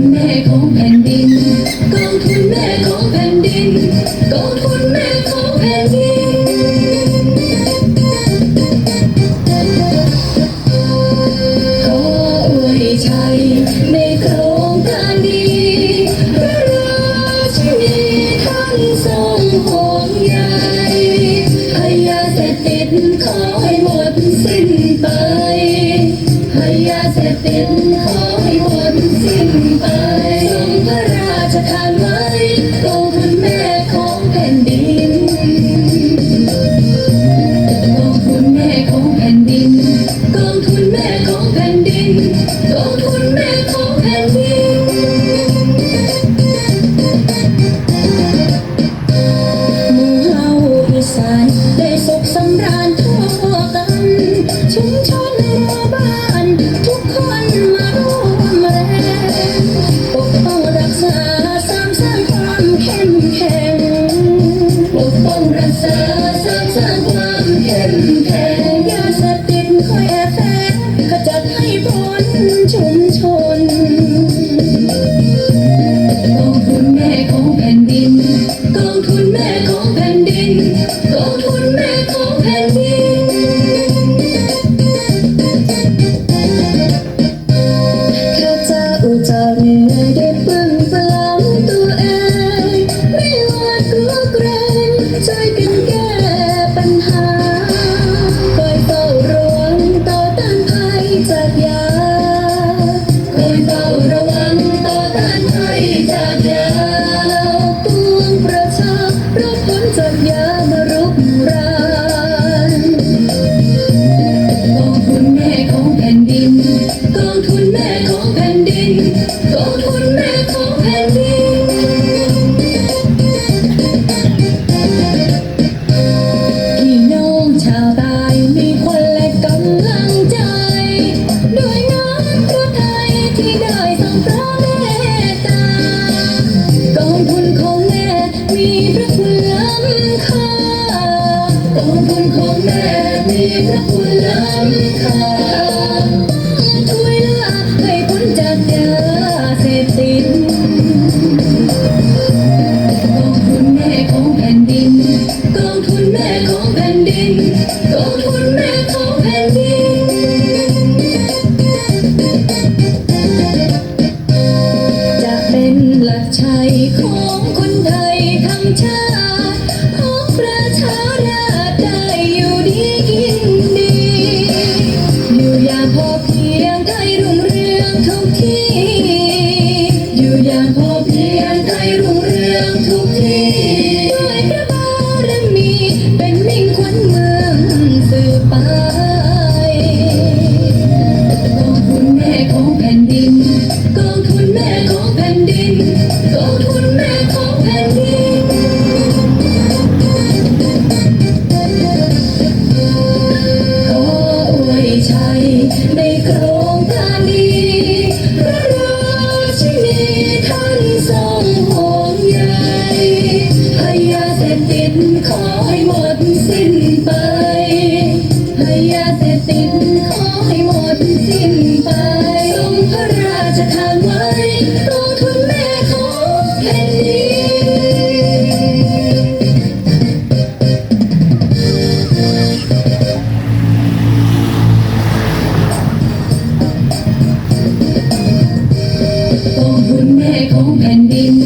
นแม่ของแผ่นดินกองทุนแม่ของแผ่นดินกองทุนแม่ของแผ่นดินขออวยชัในโครงการดีพระราชินีท่านทรงห่วงใยให้ยาเสพติดขอให้หมดสิ้นไปให้ยาเสพติด 青春。Fabian. มีพระคุณล้ำค่ากองบุญของแม่มีระคุณล้ำค่าช่ยเลือให้พ้นจากยาเสพติดกองทุนแม่ของแผ่นดินกองทุนแม่ของแผ่นดินกองทุนแม่ของแผ่นดินจะเป็นหลักชัย Amén.